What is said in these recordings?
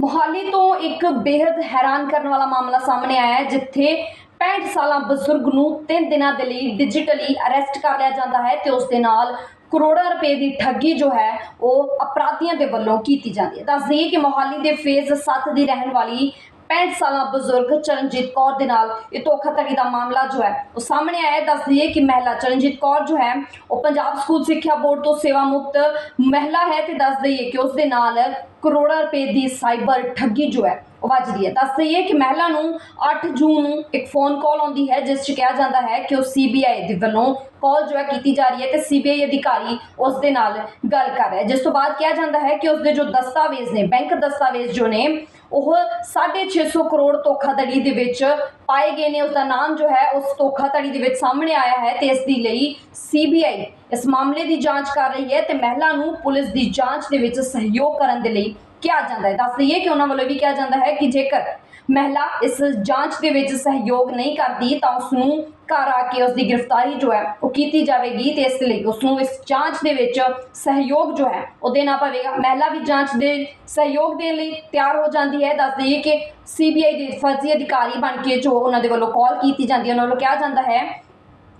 ਮੁਹਾਲੀ ਤੋਂ ਇੱਕ ਬੇहद ਹੈਰਾਨ ਕਰਨ ਵਾਲਾ ਮਾਮਲਾ ਸਾਹਮਣੇ ਆਇਆ ਹੈ, ਜਿੱਥੇ 65 ਸਾਲਾਂ ਬਜ਼ੁਰਗ ਨੂੰ 3 ਦਿਨਾਂ ਦੇ ਲਈ ਡਿਜੀਟਲੀ ਅਰੈਸਟ ਕਰ ਲਿਆ ਜਾਂਦਾ ਹੈ ਤੇ ਉਸ ਦੇ ਨਾਲ ਕਰੋੜਾਂ ਰੁਪਏ ਦੀ ਠੱਗੀ ਜੋ ਹੈ, ਉਹ ਅਪਰਾਧੀਆਂ ਦੇ ਵੱਲੋਂ ਕੀਤੀ ਜਾਂਦੀ ਹੈ। ਦੱਸ ਦਈਏ ਕਿ ਮੋਹਾਲੀ ਦੇ ਫੇਜ਼ 7 ਦੀ ਰਹਿਣ ਵਾਲੀ 65 ਸਾਲਾਂ ਬਜ਼ੁਰਗ ਚਰਨਜੀਤ ਕੌਰ ਦੇ ਨਾਲ ਇਹ ਧੋਖਾਧੜੀ ਦਾ ਮਾਮਲਾ ਜੋ ਹੈ, ਉਹ ਸਾਹਮਣੇ ਆਇਆ ਦੱਸ ਦਈਏ ਕਿ ਮਹਿਲਾ ਚਰਨਜੀਤ ਕੌਰ ਜੋ ਹੈ, ਉਹ ਪੰਜਾਬ ਸਕੂਲ ਸਿੱਖਿਆ ਬੋਰਡ ਤੋਂ ਸੇਵਾ ਮੁਕਤ ਮਹਿਲਾ ਹੈ ਤੇ ਦੱਸ ਦਈਏ ਕਿ ਉਸ ਦੇ ਨਾਲ ਕਰੋੜਾਂ ਰੁਪਏ ਦੀ ਸਾਈਬਰ ਠੱਗੀ ਜੋ ਹੈ ਵੱਜਦੀ ਹੈ। ਦੱਸ ਦਈਏ ਕਿ ਮਹਿਲਾ ਨੂੰ 8 ਜੂਨ ਨੂੰ ਇੱਕ ਫੋਨ ਕਾਲ ਆਉਂਦੀ ਹੈ, ਜਿਸ 'ਚ ਕਿਹਾ ਜਾਂਦਾ ਹੈ ਕਿ ਉਹ ਸੀਬੀਆਈ ਦੇ ਵੱਲੋਂ ਕਾਲ ਜੋ ਹੈ ਕੀਤੀ ਜਾ ਰਹੀ ਹੈ ਤੇ ਸੀਬੀਆਈ ਅਧਿਕਾਰੀ ਉਸ ਦੇ ਨਾਲ ਗੱਲ ਕਰ ਰਿਹਾ ਹੈ। ਜਿਸ ਤੋਂ ਬਾਅਦ ਕਿਹਾ ਜਾਂਦਾ ਹੈ ਕਿ ਉਸ ਦੇ ਜੋ ਦਸਤਾਵੇਜ਼ ਨੇ, ਬੈਂਕ ਦਸਤਾਵੇਜ਼ ਜੋ ਨੇ, ਉਹ 650 ਕਰੋੜ ਧੋਖਾਧੜੀ ਦੇ ਵਿੱਚ ਪਾਏ ਗਏ ਨੇ। ਉਸ ਦਾ ਨਾਮ ਜੋ ਹੈ, ਉਸ ਧੋਖਾਧੜੀ ਦੇ ਵਿੱਚ ਸਾਹਮਣੇ ਆਇਆ ਹੈ ਤੇ ਇਸ ਦੀ ਲਈ ਸੀਬੀਆਈ ਇਸ ਮਾਮਲੇ ਦੀ ਜਾਂਚ ਕਰ ਰਹੀ ਹੈ ਤੇ ਮਹਿਲਾ ਨੂੰ ਪੁਲਿਸ ਦੀ ਜਾਂਚ ਦੇ ਵਿੱਚ ਸਹਿਯੋਗ ਕਰਨ ਦੇ ਲਈ ਕਿਹਾ ਜਾਂਦਾ ਹੈ। ਦੱਸ ਦਈਏ ਕਿ ਉਹਨਾਂ ਵੱਲੋਂ ਵੀ ਕਿਹਾ ਜਾਂਦਾ ਹੈ ਕਿ ਜੇਕਰ ਮਹਿਲਾ ਇਸ ਜਾਂਚ ਦੇ ਵਿੱਚ ਸਹਿਯੋਗ ਨਹੀਂ ਕਰਦੀ, ਤਾਂ ਉਸ ਨੂੰ ਘਰ ਆ ਕੇ ਉਸ ਦੀ ਗ੍ਰਿਫਤਾਰੀ ਜੋ ਹੈ, ਉਹ ਕੀਤੀ ਜਾਵੇਗੀ ਤੇ ਇਸ ਲਈ ਉਸ ਨੂੰ ਇਸ ਜਾਂਚ ਦੇ ਵਿੱਚ ਸਹਿਯੋਗ ਜੋ ਹੈ, ਉਹ ਦੇਣਾ ਪਵੇਗਾ। ਮਹਿਲਾ ਵੀ ਜਾਂਚ ਦੇ ਸਹਿਯੋਗ ਦੇਣ ਲਈ ਤਿਆਰ ਹੋ ਜਾਂਦੀ ਹੈ। ਦੱਸ ਦਈਏ ਕਿ ਸੀਬੀਆਈ ਦੇ ਫਰਜ਼ੀ ਅਧਿਕਾਰੀ ਬਣ ਕੇ ਜੋ ਉਹਨਾਂ ਦੇ ਵੱਲੋਂ ਕਾਲ ਕੀਤੀ ਜਾਂਦੀ ਹੈ, ਉਹਨਾਂ ਵੱਲੋਂ ਕਿਹਾ ਜਾਂਦਾ ਹੈ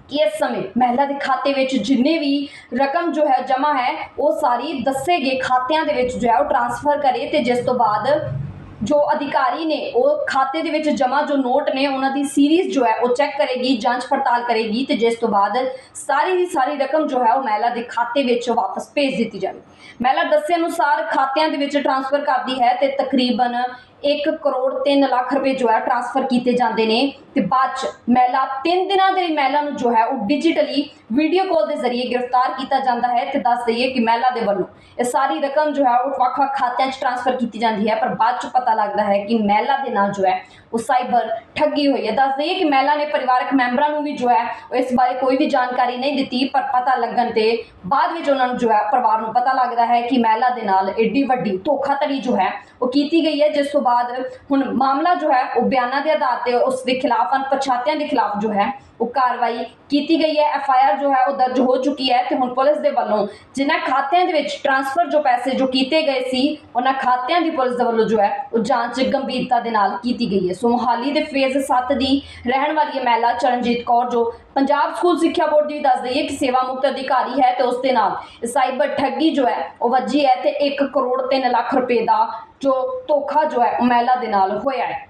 ਕਿ ਇਸ ਸਮੇਂ ਮਹਿਲਾ ਦੇ ਖਾਤੇ ਵਿੱਚ ਜਿੰਨੇ ਵੀ ਰਕਮ ਜੋ ਹੈ ਜਮ੍ਹਾਂ ਹੈ, ਉਹ ਸਾਰੀ ਦੱਸੇ ਗਏ ਖਾਤਿਆਂ ਦੇ ਵਿੱਚ ਜੋ ਹੈ ਉਹ ਟ੍ਰਾਂਸਫਰ ਕਰੇ ਤੇ ਜਿਸ ਤੋਂ ਬਾਅਦ ਜੋ ਅਧਿਕਾਰੀ ਨੇ ਉਹ ਖਾਤੇ ਦੇ ਵਿੱਚ ਜਮ੍ਹਾਂ ਜੋ ਨੋਟ ਨੇ, ਉਹਨਾਂ ਦੀ ਸੀਰੀਜ਼ ਜੋ ਹੈ ਉਹ ਚੈੱਕ ਕਰੇਗੀ, ਜਾਂਚ ਪੜਤਾਲ ਕਰੇਗੀ ਤੇ ਜਿਸ ਤੋਂ ਬਾਅਦ ਸਾਰੀ ਦੀ ਸਾਰੀ ਰਕਮ ਜੋ ਹੈ ਉਹ ਮਹਿਲਾ ਦੇ ਖਾਤੇ ਵਿੱਚ ਵਾਪਸ ਭੇਜ ਦਿੱਤੀ ਜਾਵੇ ਮਹਿਲਾ ਦੱਸੇ ਅਨੁਸਾਰ ਖਾਤਿਆਂ ਦੇ ਵਿੱਚ ਟ੍ਰਾਂਸਫਰ ਕਰਦੀ ਹੈ ਤੇ ਤਕਰੀਬਨ 1 ਕਰੋੜ 3 ਲੱਖ ਰੁਪਏ ਜੋ ਹੈ ਟ੍ਰਾਂਸਫਰ ਕੀਤੇ ਜਾਂਦੇ ਨੇ ਤੇ ਬਾਅਦ ਚ ਮਹਿਲਾ 3 ਦਿਨਾਂ ਦੇ ਲਈ ਮਹਿਲਾ ਨੂੰ ਜੋ ਹੈ ਉਹ ਡਿਜੀਟਲੀ ਵੀਡੀਓ ਕਾਲ ਦੇ ਜ਼ਰੀਏ ਗ੍ਰਿਫਤਾਰ ਕੀਤਾ ਜਾਂਦਾ ਹੈ ਤੇ ਦੱਸ ਦਈਏ ਕਿ ਮਹਿਲਾ ਦੇ ਵੱਲੋਂ ਇਹ ਸਾਰੀ ਰਕਮ ਜੋ ਹੈ ਉਹ ਵੱਖ-ਵੱਖ ਖਾਤਿਆਂ 'ਚ ਟ੍ਰਾਂਸਫਰ ਕੀਤੀ ਜਾਂਦੀ ਹੈ, ਪਰ ਬਾਅਦ ਚ ਪਤਾ ਲੱਗਦਾ ਹੈ ਕਿ ਮਹਿਲਾ ਦੇ ਨਾਲ ਜੋ ਹੈ ਉਹ ਸਾਈਬਰ ਠੱਗੀ ਹੋਈ ਹੈ। ਦੱਸ ਦਈਏ ਕਿ ਮਹਿਲਾ ਨੇ ਪਰਿਵਾਰਕ ਮੈਂਬਰਾਂ ਨੂੰ ਵੀ ਜੋ ਹੈ ਇਸ ਬਾਰੇ ਕੋਈ ਵੀ ਜਾਣਕਾਰੀ ਨਹੀਂ ਦਿੱਤੀ, ਪਰ ਪਤਾ ਲੱਗਣ ਤੇ ਬਾਅਦ ਵਿੱਚ ਉਹਨਾਂ ਨੂੰ ਜੋ ਹੈ, ਪਰਿਵਾਰ ਨੂੰ ਪਤਾ ਲੱਗਦਾ ਹੈ ਕਿ ਮਹਿਲਾ ਦੇ ਨਾਲ ਏਡੀ ਵੱਡੀ ਧੋਖਾਧੜੀ ਜੋ ਹੈ, ਉਹ ਕੀਤੀ ਗਈ ਹੈ। ਜਿਸ ਤੋਂ ਬਾਅਦ ਹੁਣ ਮਾਮਲਾ ਜੋ ਹੈ, ਉਹ ਬਿਆਨਾਂ ਦੇ ਆਧਾਰ ਤੇ ਉਸ ਦੇ ਖਿਲਾਫ, ਅਣਪਛਾਤਿਆਂ ਦੇ ਖਿਲਾਫ ਜੋ ਹੈ, ਉਹ ਕਾਰਵਾਈ ਕੀਤੀ ਗਈ ਹੈ। ਐਫ ਆਈ ਆਰ ਜੋ ਹੈ, ਉਹ ਦਰਜ ਹੋ ਚੁੱਕੀ ਹੈ ਤੇ ਹੁਣ ਪੁਲਿਸ ਦੇ ਵੱਲੋਂ ਜਿਨ੍ਹਾਂ ਖਾਤਿਆਂ ਦੇ ਵਿੱਚ ਟ੍ਰਾਂਸਫਰ ਜੋ ਪੈਸੇ ਜੋ ਕੀਤੇ ਗਏ ਸੀ, ਉਹਨਾਂ ਖਾਤਿਆਂ ਦੀ ਪੁਲਿਸ ਦੇ ਵੱਲੋਂ ਜੋ ਹੈ, ਉਹ ਜਾਂਚ ਗੰਭੀਰਤਾ ਦੇ ਨਾਲ ਕੀਤੀ ਗਈ ਹੈ। ਸੋ ਮੁਹਾਲੀ ਦੇ ਫੇਰ ਫੇਜ਼ 7 ਦੀ ਰਹਿਣ ਵਾਲੀ ਇਹ ਮਹਿਲਾ ਚਰਨਜੀਤ ਕੌਰ, ਜੋ ਪੰਜਾਬ ਸਕੂਲ ਸਿੱਖਿਆ ਬੋਰਡ ਦੀ ਦੱਸ ਦਈਏ ਕਿ ਸੇਵਾ ਮੁਕਤ ਅਧਿਕਾਰੀ ਹੈ ਤੇ ਉਸ ਦੇ ਨਾਲ ਸਾਈਬਰ ਠੱਗੀ ਜੋ ਹੈ, ਉਹ ਵੱਜੀ ਹੈ ਤੇ 1 ਕਰੋੜ 3 ਲੱਖ ਰੁਪਏ ਦਾ ਜੋ ਧੋਖਾ ਜੋ ਹੈ, ਉਹ ਮਹਿਲਾ ਦੇ ਨਾਲ ਹੋਇਆ ਹੈ।